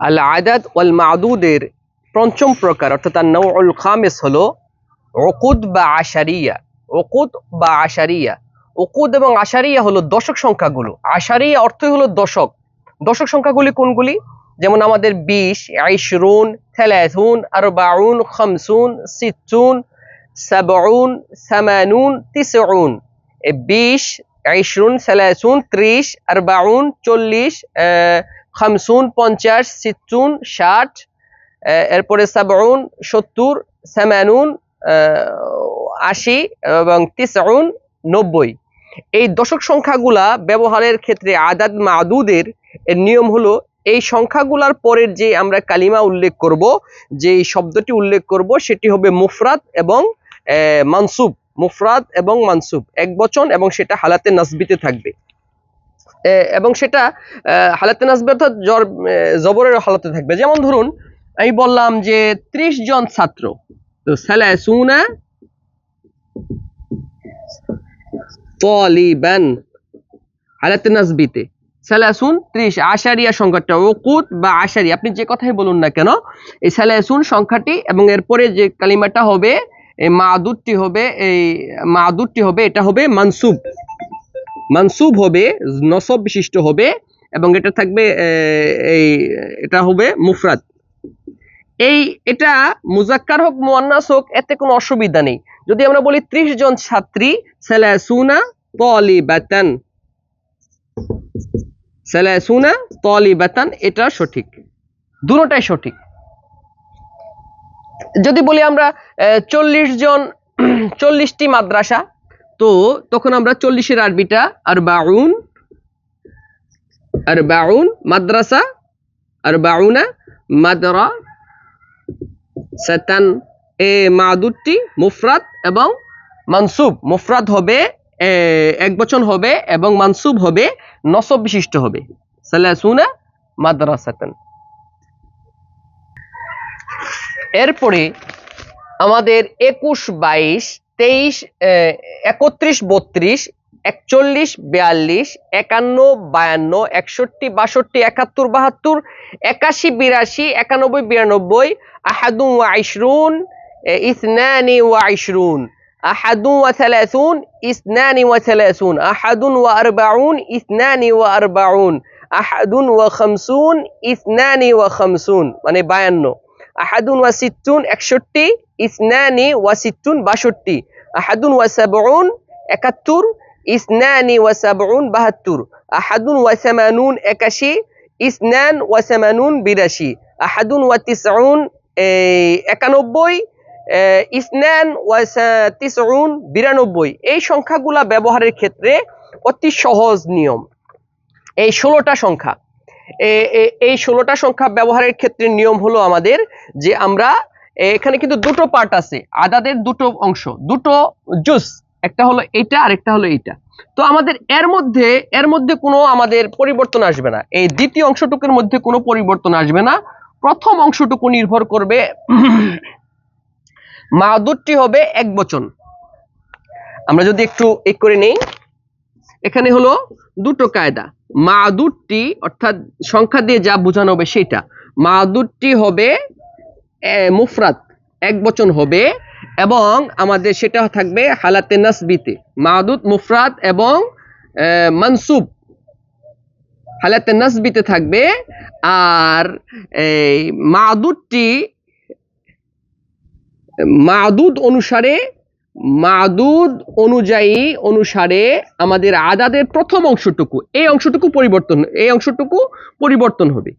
আল আদাদ ওয়াল মাদুদের পঞ্চম প্রকার, অর্থাৎ তার নৌল খামেস হল ওকুদ বা আশারিয়া ওকুদ বা আশারিয়া। ওকুদ এবং আশারিয়া হলো দশক সংখ্যাগুলো। আশারিয়া অর্থই হলো দশক। দশক সংখ্যাগুলি কোনগুলি? যেমন আমাদের বিশ, আইশরুন থেলাথুন আর বাউন খামসুন সিচ্চুন সাবউন, সামানুন, তিসউন। বিশ, আইশরুন সালাসুন ত্রিশ আর বাউন চল্লিশ খামসুন পঞ্চাশ সিচ্চুন ষাট এরপরে সাবউন সত্তর সামানুন আহ, আশি এবং তিসউন নব্বই। এই দশক সংখ্যাগুলা ব্যবহারের ক্ষেত্রে আদাদ মাদুদের নিয়ম হলো এই সংখ্যাগুলার পরের যে আমরা কালিমা উল্লেখ করব যে শব্দটি উল্লেখ করব সেটি হবে মুফরাদ এবং মানসুব। মুফরাদ এবং মানসুব। এক বচন এবং সেটা হালাতে নাসবিতে থাকবে। এবং সেটা হালাতে নাসবে অর্থাৎ জর জবরের হালাতে থাকবে। যেমন ধরুন, আমি বললাম যে ত্রিশ জন ছাত্র। তো সালাসুনা তলিবান হালাতে নাসবিতে। সালাসুন ত্রিশ। আশারিয়া সংখ্যাটা ওকুত বা আশারি আপনি যে কথাই বলুন না কেন, এই সালাসুন সংখ্যাটি এবং এরপরে যে কালিমাটা হবে, এই মাদুরটি হবে, এই মাদুরটি হবে, এটা হবে মানসুব। মানসুব হবে, নসব বিশিষ্ট হবে এবং এটা থাকবে এই, এটা হবে মুফরাদ। এই, এটা মুজাক্কার হোক, মুয়ান্নাস হোক, এতে কোনো অসুবিধা নেই। যদি আমরা বলি ত্রিশ জন ছাত্রী, সালাসুনা তলিবাতান। সালাসুনা তলিবাতান, এটা সঠিক। দুটোটাই সঠিক। যদি বলি আমরা চল্লিশ জন, চল্লিশটি মাদ্রাসা তো তখন আমরা চল্লিশের আরবিটা আর বাউন আর বাউন মাদ্রাসা আর বাউনা মাদরা সাতান এ মাদুরটি মুফরাত এবং মানসুব। মুফরাত হবে এক বচন হবে এবং মানসুব হবে, নসব বিশিষ্ট হবে। সালাসুনা মাদ্রাসাতান। এরপরে আমাদের একুশ বাইশ তেইশ একত্রিশ, বত্রিশ, একচল্লিশ, বিয়াল্লিশ, একান্ন, বায়ান্ন, একষট্টি, বাষট্টি, একাত্তর, বাহাত্তর, একাশি, বিরাশি, একানব্বই, বিরানব্বই আহাদু ওয়া ইশরুন ইসনানি ওয়া ইশরুন আহাদু ওয়া থালাসুন ইসনানি ওয়া থালাসুন আহাদুন ওয়া আরবাউন, ইসনানি ওয়া আরবাউন, আহাদুন ওয়া খামসুন, ইসনানি ওয়া খামসুন মানে বায়ান্ন। আহাদুন ওয়া সিত্তুন একষট্টি ইসনানি ওয়া সিত্তুন বাষট্টি। আহাদুন ওয়া সাবউন একাত্তর ইসনানি ওয়া সাবউন বাহাত্তর। আহাদুন ওয়া সামানুন একাশি ইসনান ওয়া সামানুন বিরাশি। আহাদুন ওয়া তিসউন এই, একানব্বই ইসনান ওয়া সা- তিসউন বিরানব্বই। এই সংখ্যাগুলা ব্যবহারের ক্ষেত্রে অতি সহজ নিয়ম। এই ষোলোটা সংখ্যা। এই ষোলোটা সংখ্যা ব্যবহারের ক্ষেত্রে নিয়ম হলো আমাদের যে আমরা এখানে কিন্তু দুটো পার্ট আছে। আদাদের দুটো অংশ, দুটো জুস একটা হলো এইটা আর একটা হলো এইটা। তো আমাদের এর মধ্যে এর মধ্যে কোনো আমাদের পরিবর্তন আসবে না। এই দ্বিতীয় অংশটুকুর মধ্যে কোনো পরিবর্তন আসবে না। প্রথম অংশটুকু নির্ভর করবে মাদুরটি হবে এক বচন। আমরা যদি একটু, এক করে নেই। এখানে হলো দুটো কায়দা। মাদুরটি, অর্থাৎ সংখ্যা দিয়ে যা বোঝানো হবে সেটা। মাদুরটি হবে মুফরাত এক বচন হবে এবং আমাদের সেটা থাকবে হালাতে নাসবিতে। মাদুদ মুফরাত এবং মানসুব। হালাতে নাসবিতে থাকবে আর এই মাদুদ অনুসারে মাদুদ অনুযায়ী অনুসারে আমাদের আদাদের প্রথম অংশটুকু, এই অংশটুকু পরিবর্তন, এই অংশটুকু পরিবর্তন হবে।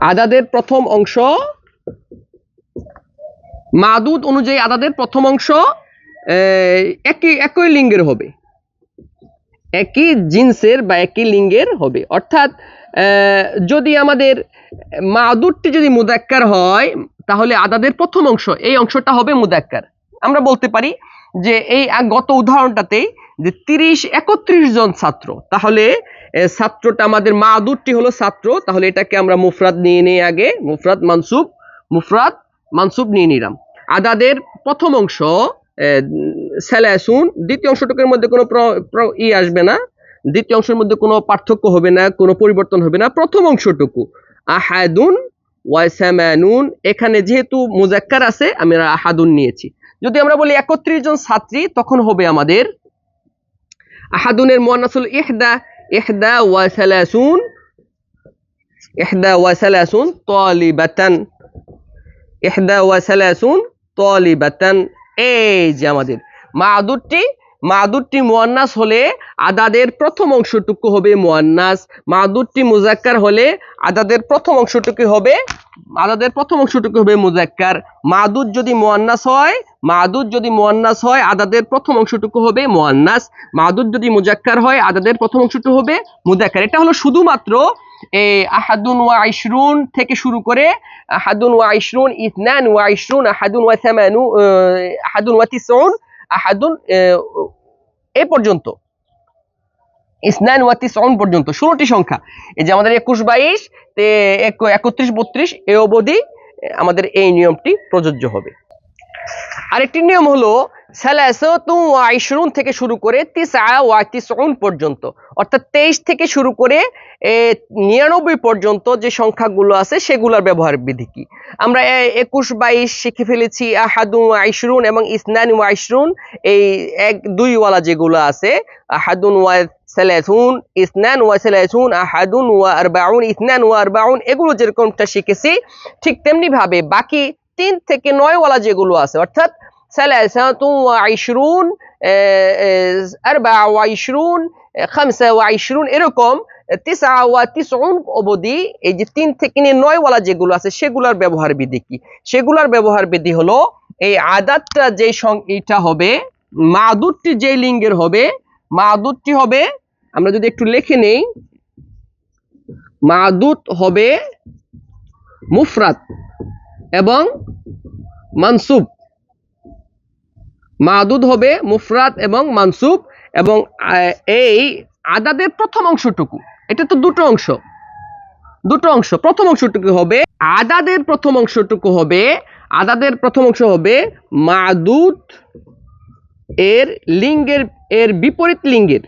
আদাদের প্রথম অংশ, মাদুদ অনুযায়ী আদাদের প্রথম অংশ একই একই লিঙ্গের হবে। একই জিন্সের বা একই লিঙ্গের হবে। অর্থাৎ যদি আমাদের মাদুরটি যদি মুদাক্কার হয়, তাহলে আদাদের প্রথম অংশ, এই অংশটা হবে মুদাক্কার। আমরা বলতে পারি যে এই গত উদাহরণটাতেই যে তিরিশ, একত্রিশ জন ছাত্র, তাহলে ছাত্রটা আমাদের মাদুরটি হলো ছাত্র, তাহলে এটাকে আমরা মুফরাদ নিয়ে নিই আগে, মুফরাদ মানসুব মুফরাদ মানসুব নিয়ে নিলাম। আদাদের প্রথম অংশ সালাসুন দ্বিতীয় অংশটুকুর মধ্যে কোনো ই আসবে না। দ্বিতীয় অংশের মধ্যে কোনো পার্থক্য হবে না, কোনো পরিবর্তন হবে না। প্রথম অংশটুকু, আহাদুন ওয়াসামানুন এখানে যেহেতু মুজাক্কার আছে আমরা আহাদুন নিয়েছি। যদি আমরা বলি একত্রিশ জন ছাত্রী, তখন হবে আমাদের আহাদুনের মুয়ান্নাসুল ইহদা ইহদা ওয়া সালাসুন, ইহদা ওয়া সালাসুন তালিবাতান, ইহদা ওয়া সালাসুন তালিবাতান। এই যে আমাদের মাদুরটি মাদুরটি মুয়ান্নাস হলে আদাদের প্রথম অংশটুকু হবে মুয়ান্নাস। মাদুরটি মুজাক্কার হলে আদাদের প্রথম অংশটুকু হবে আদাদের প্রথম অংশটুকু হবে মুজাক্কার মাদুর যদি মুয়ান্নাস হয় মাদুদ যদি মুয়ান্নাস হয় আদাদের প্রথম অংশটুকু হবে মুয়ান্নাস। মাদুর যদি মুজাক্কার হয় আদাদের প্রথম অংশটুকু হবে মুজাক্কার এটা হলো শুধুমাত্র আহাদুন ওয়া আইশরুন থেকে শুরু করে আহাদুন ওয়া আইশরুন ইথনান ওয়া আইশরুন আহাদুন ওয়া সামানু আহ, আহাদুন ওয়া তিসউন আহাদুন, এ পর্যন্ত। ইসনান ওয়া তিসউন পর্যন্ত ষোলোটি সংখ্যা। এই যে আমাদের একুশ বাইশ, তে একত্রিশ বত্রিশ, এ অবধি আমাদের এই নিয়মটি প্রযোজ্য হবে। আরেকটি নিয়ম হলো থেকে শুরু করে পর্যন্ত। অর্থাৎ তেইশ থেকে শুরু করে নিরানব্বই পর্যন্ত যে সংখ্যাগুলো আছে, সেগুলোর ব্যবহার বিধি কি? আমরা একুশ, বাইশ শিখে ফেলেছি, আহাদু ওয়া ইশরুন এবং ইসনান ওয়া ইশরুন এই এক, দুইওয়ালা যেগুলো আছে, আহাদুন ওয়া সালাসুন, ইসনান ওয়া এগুলো যেরকমটা শিখেছি, ঠিক তেমনি ভাবে বাকি তিন থেকে নয় ওয়ালা যেগুলো আছে, অর্থাৎ এরকম অবধি এই যে তিন থেকে নিয়ে নয় ওয়ালা যেগুলো আছে সেগুলোর ব্যবহার বিধি কি? সেগুলার ব্যবহার বিধি হলো এই আদাতটা যে সং এইটা হবে, মাদুরটি যে লিঙ্গের হবে, মাদুরটি হবে, আমরা যদি একটু লিখে নেই, মাদুত হবে মুফরাত এবং মানসুব। মাদুদ হবে মুফরাত এবং মানসুব এবং এই আদাদের প্রথম অংশটুকু। এটা তো দুটো অংশ। দুটো অংশ। প্রথম অংশটুকু হবে, আদাদের প্রথম অংশটুকু হবে, আদাদের প্রথম অংশ হবে মাদুদ এর লিঙ্গের, এর বিপরীত লিঙ্গের।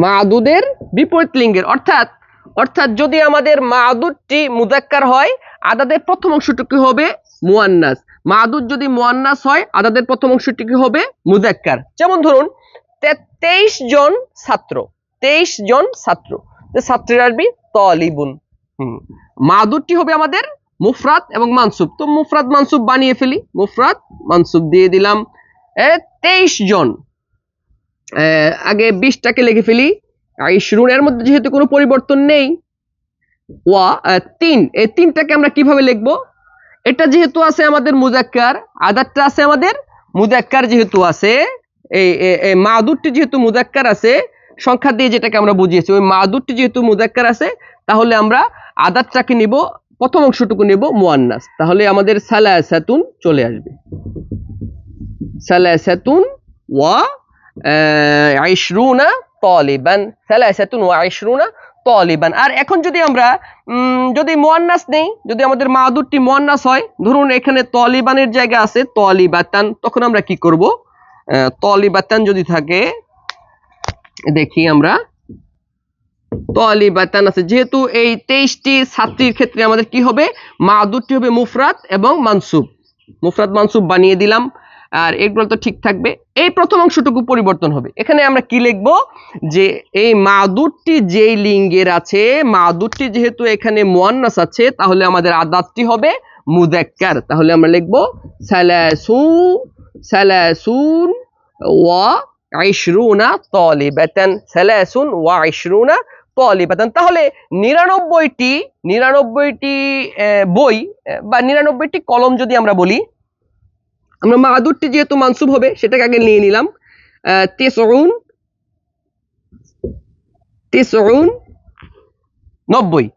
মাদুদের বিপরীত লিঙ্গের। অর্থাৎ অর্থাৎ যদি আমাদের মাদুদটি মুজাক্কার হয়, আদাদের প্রথম অংশটুকু হবে? মুয়ান্নাস। মাদুদ যদি মুয়ান্নাস হয়, আদাদের প্রথম অংশটুকু হবে? মুজাক্কার যেমন ধরুন তেইশ জন ছাত্র, তেইশ জন ছাত্র। ছাত্রের আসবি তলিবুন। হুম। মাদুদটি হবে আমাদের মুফরাত এবং মানসুব। তো মুফরাত মানসুব বানিয়ে ফেলি। মুফরাত মানসুব দিয়ে দিলাম। তেইশ জন। আগে বিশটাকে লিখে ফেলি। ইশরুন এর মধ্যে যেহেতু কোনো পরিবর্তন নেই, ওয়া তিন। এই তিনটাকে আমরা কীভাবে লিখব? এটা যেহেতু আছে আমাদের মুজাক্কার, আদারটা আছে আমাদের মুজাক্কার যেহেতু আছে, এই এই- এই মাদুরটি যেহেতু মুজাক্কার আছে, সংখ্যা দিয়ে যেটাকে আমরা বুঝিয়েছি, ওই মাদুরটি যেহেতু মুজাক্কার আছে, তাহলে আমরা আদারটাকে নিব, প্রথম অংশটুকু নেব মুয়ান্নাস। তাহলে আমাদের সালাসাতুন চলে আসবে। সালাসাতুন, ওয়া আইশরুনা তলিবান সালাসাতুন ওয়া আইশরুনা তলিবান। আর এখন যদি আমরা যদি মুয়ান্নাস নেই, যদি আমাদের মাদুরটি মুয়ান্নাস হয়, ধরুন এখানে তলিবানের জায়গা আছে, তলিবাতান, তখন আমরা কি করব? তলিবাতান যদি থাকে, দেখি আমরা, তলিবাতান আছে। যেহেতু এই তেইশটি ছাত্রীর ক্ষেত্রে আমাদের কি হবে? মাদুরটি হবে মুফরাত এবং মানসুব। মুফরাত মানসুব বানিয়ে দিলাম। আর এগুলো তো ঠিক থাকবে। এই প্রথম অংশটুকু পরিবর্তন হবে। এখানে আমরা কি লিখব? যে এই মাদুরটি যেই লিঙ্গের আছে, মাদুরটি যেহেতু এখানে মুয়ান্নাস আছে, তাহলে আমাদের আদাতটি হবে মুদাক্কার তাহলে আমরা লিখব সালাসু সালাসুন ওয়া আইশরুনা তলিবাতান। সালাসুন ওয়া আইশরুনা তলিবাতান। তাহলে নিরানব্বইটি নিরানব্বইটি বই বা নিরানব্বইটি কলম যদি আমরা বলি আমরা মাদুরটি যেহেতু মানসুব হবে সেটাকে আগে নিয়ে নিলাম। আহ, তেসউন তেসউন নব্বই।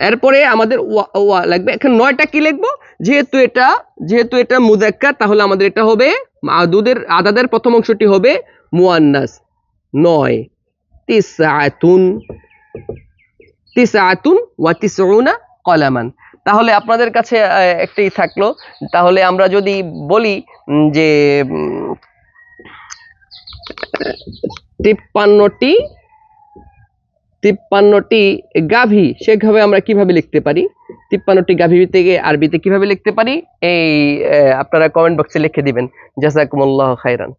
এরপরে আমাদের ওয়া লাগবে। এখন নয়টা কি লিখব? যেহেতু এটা যেহেতু এটা মুজাক্কার তাহলে আমাদের এটা হবে মাদুদের আদাদের প্রথম অংশটি হবে মুয়ান্নাস। নয়। তিসআতুন তিসআতুন ওয়া তিসউনা কলামান। তাহলে আপনাদের কাছে আহ, একটাই থাকল। তাহলে আমরা যদি বলি যে তিপ্পান্নটি তিপ্পান্নটি গাভী সেভাবে আমরা কীভাবে লিখতে পারি? তিপ্পান্নটি গাভী থেকে আরবিতে কীভাবে লিখতে পারি? এই আপনারা কমেন্ট বক্সে লিখে দিবেন। জাজাকুমুল্লাহ খাইরান